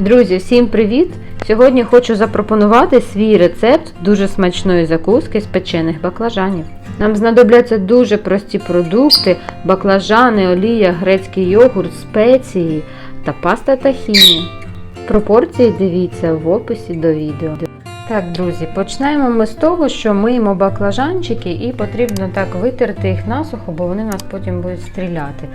Друзі, всім привіт! Сьогодні хочу запропонувати свій рецепт дуже смачної закуски з печених баклажанів. Нам знадобляться дуже прості продукти: баклажани, олія, грецький йогурт, спеції та паста тахіні. Пропорції дивіться в описі до відео. Так, друзі, почнемо ми з того, що миємо баклажанчики і потрібно так витерти їх насухо, бо вони нас потім будуть стріляти.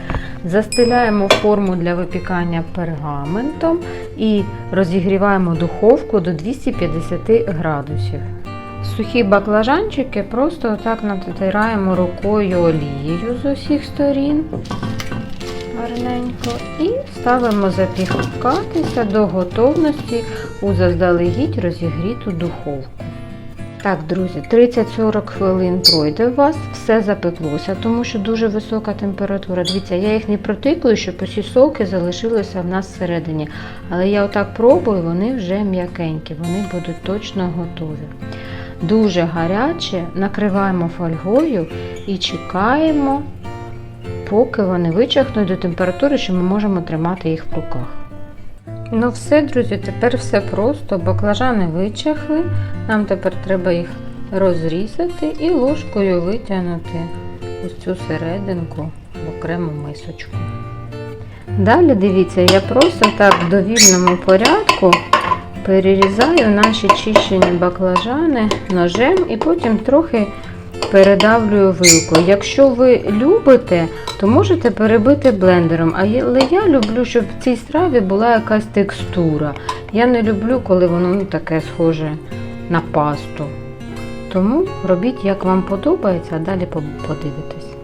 Застеляємо форму для випікання пергаментом і розігріваємо духовку до 250 градусів. Сухі баклажанчики просто так натираємо рукою олією з усіх сторін гарненько і ставимо запікатися до готовності у заздалегідь розігріту духовку. Так, друзі, 30-40 хвилин пройде у вас, все запеклося, тому що дуже висока температура. Дивіться, я їх не протикую, щоб усі соки залишилися в нас всередині. Але я отак пробую, вони вже м'якенькі, вони будуть точно готові. Дуже гаряче, накриваємо фольгою і чекаємо, поки вони вичахнуть до температури, що ми можемо тримати їх в руках. Ну все, друзі, тепер все просто. Баклажани вичахли. Нам тепер треба їх розрізати і ложкою витягнути ось цю серединку в окрему мисочку. Далі дивіться, я просто так в довільному порядку перерізаю наші чищені баклажани ножем і потім трохи передавлюю вилкою. Якщо ви любите, то можете перебити блендером. Але я люблю, щоб в цій страві була якась текстура. Я не люблю, коли воно ну, таке схоже на пасту. Тому робіть, як вам подобається, а далі подивитесь.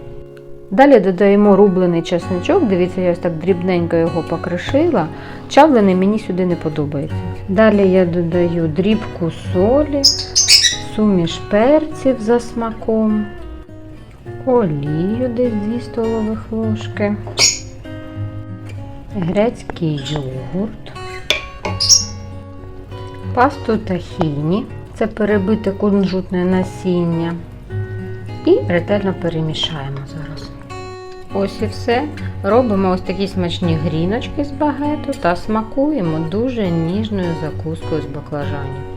Далі додаємо рублений чесничок. Дивіться, я ось так дрібненько його покришила. Чавлений мені сюди не подобається. Далі я додаю дрібку солі, суміш перців за смаком, олію десь 2 столових ложки, грецький йогурт, пасту тахіні, це перебите кунжутне насіння. І ретельно перемішаємо зараз. Ось і все. Робимо ось такі смачні гріночки з багету та смакуємо дуже ніжною закускою з баклажанів.